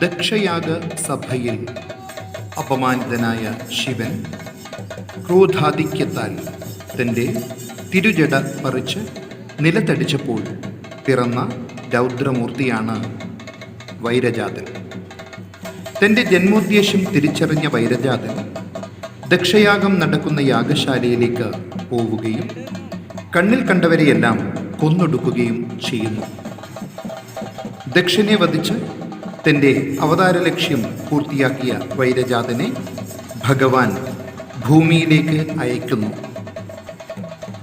ദക്ഷയാഗ സഭയിൽ അപമാനിതനായ ശിവൻ ക്രോധാധിക്യത്താൽ തന്റെ തിരുജട പറിച്ച് നിലത്തടിച്ചപ്പോൾ പിറന്ന രൗദ്രമൂർത്തിയാണ് വൈരജാതൻ. തന്റെ ജന്മോദ്ദേശം തിരിച്ചറിഞ്ഞ വൈരജാതൻ ദക്ഷയാഗം നടക്കുന്ന യാഗശാലയിലേക്ക് പോവുകയും കണ്ണിൽ കണ്ടവരെയെല്ലാം കൊന്നൊടുക്കുകയും ചെയ്യുന്നു. ദക്ഷനെ വധിച്ച് തന്റെ അവതാര ലക്ഷ്യം പൂർത്തിയാക്കിയ വൈരജാതനെ ഭഗവാൻ ഭൂമിയിലേക്ക് അയക്കുന്നു.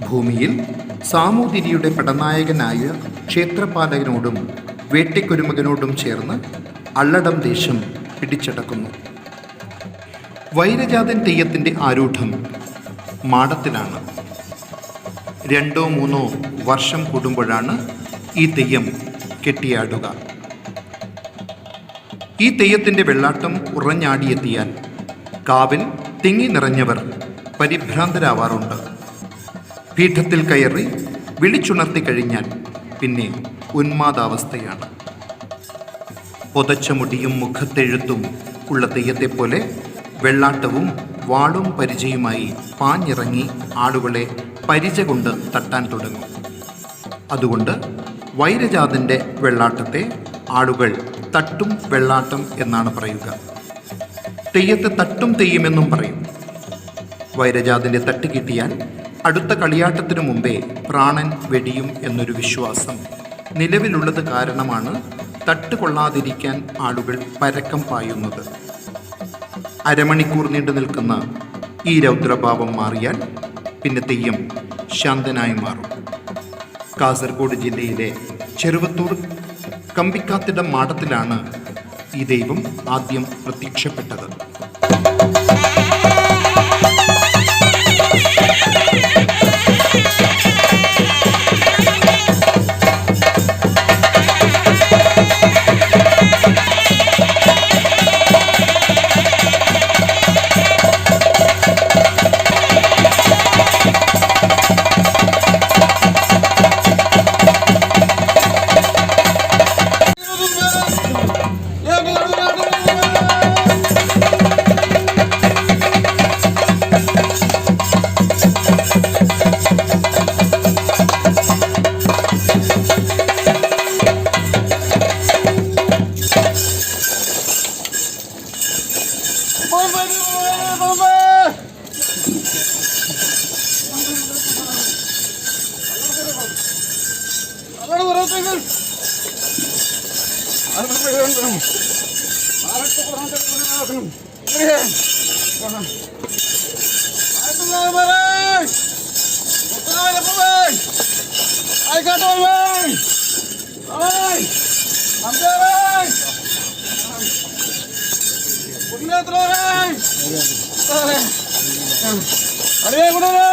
ഭൂമിയിൽ സാമൂതിരിയുടെ പടനായകനായ ക്ഷേത്രപാലകനോടും വേട്ടക്കൊരുമകനോടും ചേർന്ന് അള്ളടം ദേശം പിടിച്ചടക്കുന്നു വൈരജാതൻ തെയ്യത്തിന്റെ ആരൂഢം മാടത്തിലാണ്. രണ്ടോ മൂന്നോ വർഷം കൂടുമ്പോഴാണ് ഈ തെയ്യം കെട്ടിയാടുക. ഈ തെയ്യത്തിന്റെ വെള്ളാട്ടം ഉറഞ്ഞാടിയെത്തിയാൽ കാവിൽ തിങ്ങി നിറഞ്ഞവർ പരിഭ്രാന്തരാവാറുണ്ട്. പീഠത്തിൽ കയറി വിളിച്ചുണർത്തി കഴിഞ്ഞാൽ പിന്നെ ഉന്മാദാവസ്ഥയാണ്. പൊതച്ച മുടിയും മുഖത്തെഴുത്തും ഉള്ള തെയ്യത്തെപ്പോലെ വെള്ളാട്ടവും വാളും പരിചയുമായി പാഞ്ഞിറങ്ങി ആളുകളെ പരിച കൊണ്ട് തട്ടാൻ തുടങ്ങും. അതുകൊണ്ട് വൈരജാതന്റെ വെള്ളാട്ടത്തെ ആളുകൾ തട്ടും വെള്ളാട്ടം എന്നാണ് പറയുക. തെയ്യത്തെ തട്ടും തെയ്യമെന്നും പറയും. വൈരജാതിന്റെ തട്ട് കിട്ടിയാൽ അടുത്ത കളിയാട്ടത്തിനു മുമ്പേ പ്രാണൻ വെടിയും എന്നൊരു വിശ്വാസം നിലവിലുള്ളത് കാരണമാണ് തട്ട് കൊള്ളാതിരിക്കാൻ ആളുകൾ പരക്കം പായുന്നത്. അരമണിക്കൂർ നീണ്ടു നിൽക്കുന്ന ഈ രൗദ്രഭാവം മാറിയാൽ പിന്നെ തെയ്യം ശാന്തനായി മാറും. കാസർഗോഡ് ജില്ലയിലെ ചെറുവത്തൂർ കമ്പിക്കാത്തിടം മാടത്തിലാണ് ഈ ദൈവം ആദ്യം പ്രത്യക്ഷപ്പെട്ടത്. Bomba de mulher, come on! Come on, aí, Agora o outro aí, Maratona come on! Come on, abro. Aí tu não vai. Volta come on! Come on, o vai? Vai! Vamos lá, vai! அடியே குடரே